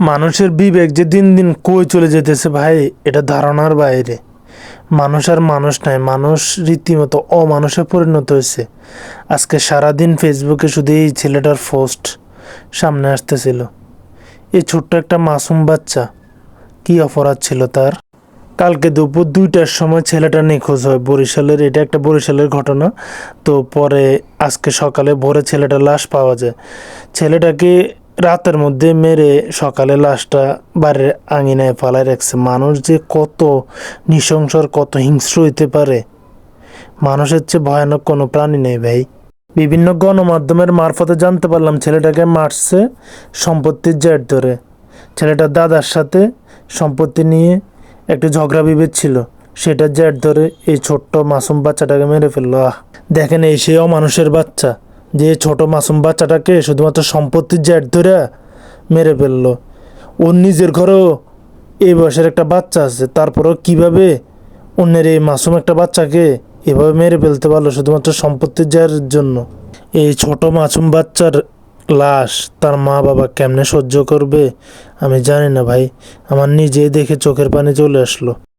মানুষের বিবেক যে দিন দিন কই চলে যেতেছে ভাই, এটা ধারণার বাইরে। মানুষ আর মানুষ নাই, মানুষ রীতিমতো অমানুষে পরিণত হয়েছে। আজকে সারাদিন ফেসবুকে শুধু এই ছেলেটার পোস্ট সামনে আসতেছিল। এই ছোট্ট একটা মাসুম বাচ্চা, কি অপরাধ ছিল তার? কালকে দুপুর দুইটার সময় ছেলেটা নিখোঁজ হয়। বরিশালের, এটা একটা বরিশালের ঘটনা। তো পরে আজকে সকালে ভোরে ছেলেটার লাশ পাওয়া যায়। ছেলেটাকে রাতের মধ্যে মেরে সকালে লাশটা বাড়ির আঙিনায় ফালায় রাখছে। মানুষ যে কত নৃশংসর, কত হিংস্র হইতে পারে, মানুষের চেয়ে ভয়ানক কোনো প্রাণী নেই ভাই। বিভিন্ন গণমাধ্যমের মারফতে জানতে পারলাম ছেলেটাকে মারছে সম্পত্তির জের ধরে। ছেলেটার দাদার সাথে সম্পত্তি নিয়ে একটি ঝগড়া বিভেদ ছিল। সেটা জের ধরে এই ছোট্ট মাসুম বাচ্চাটাকে মেরে ফেলল। আহ, দেখেন এই সে অমানুষের বাচ্চা। যে ছোট মাসুম বাচ্চাটাকে শুধুমাত্র সম্পত্তির জের ধরে মেরে ফেলল। ওর নিজের ঘরেও এই বয়সের একটা বাচ্চা আছে। তারপরেও কীভাবে অন্যের এই মাসুম একটা বাচ্চাকে এভাবে মেরে ফেলতে পারল শুধুমাত্র সম্পত্তির জয়ের জন্য? এই ছোট মাসুম বাচ্চার লাশ তার মা বাবা কেমনে সহ্য করবে আমি জানি না ভাই। আমার নিজেই দেখে চোখের পানি চলে আসলো।